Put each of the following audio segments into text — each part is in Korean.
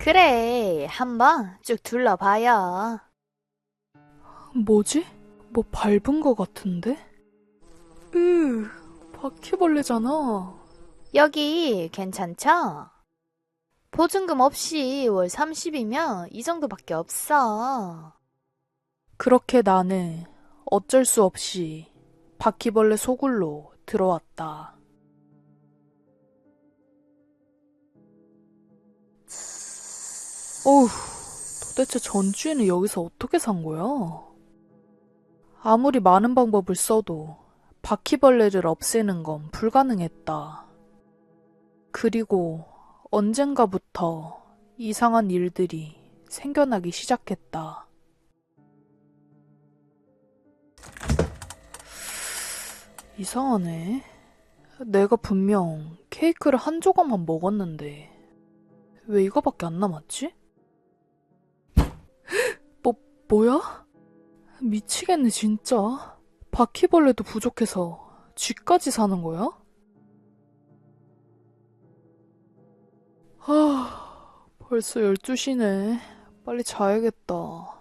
그래, 한번 쭉 둘러봐요. 뭐지? 뭐 밟은 거 같은데? 으, 바퀴벌레잖아. 여기 괜찮죠? 보증금 없이 월 30이면 이 정도밖에 없어. 그렇게 나는 어쩔 수 없이 바퀴벌레 소굴로 들어왔다. 어휴, 도대체 전주에는 여기서 어떻게 산 거야? 아무리 많은 방법을 써도 바퀴벌레를 없애는 건 불가능했다. 그리고 언젠가부터 이상한 일들이 생겨나기 시작했다. 이상하네. 내가 분명 케이크를 한 조각만 먹었는데 왜 이거밖에 안 남았지? 뭐, 뭐야? 미치겠네, 진짜. 바퀴벌레도 부족해서 쥐까지 사는 거야? 아, 벌써 12시네. 빨리 자야겠다.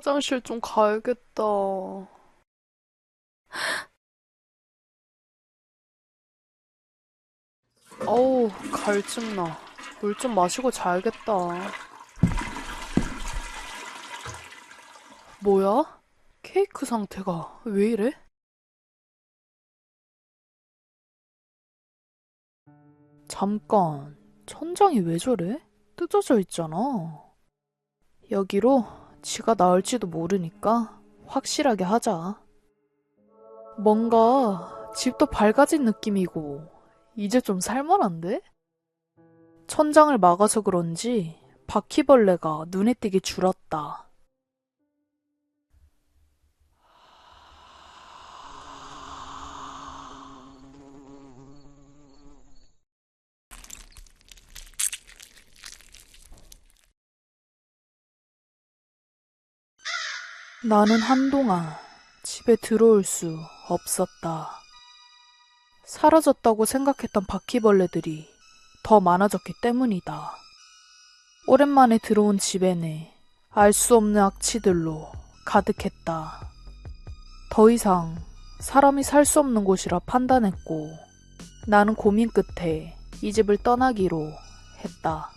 화장실 좀 가야겠다. 어우, 갈증나. 물 좀 마시고 자야겠다. 뭐야? 케이크 상태가 왜 이래? 잠깐, 천장이 왜 저래? 뜯어져 있잖아. 여기로 쥐가 나올지도 모르니까 확실하게 하자. 뭔가 집도 밝아진 느낌이고 이제 좀 살만한데? 천장을 막아서 그런지 바퀴벌레가 눈에 띄게 줄었다. 나는 한동안 집에 들어올 수 없었다. 사라졌다고 생각했던 바퀴벌레들이 더 많아졌기 때문이다. 오랜만에 들어온 집에는 알 수 없는 악취들로 가득했다. 더 이상 사람이 살 수 없는 곳이라 판단했고 나는 고민 끝에 이 집을 떠나기로 했다.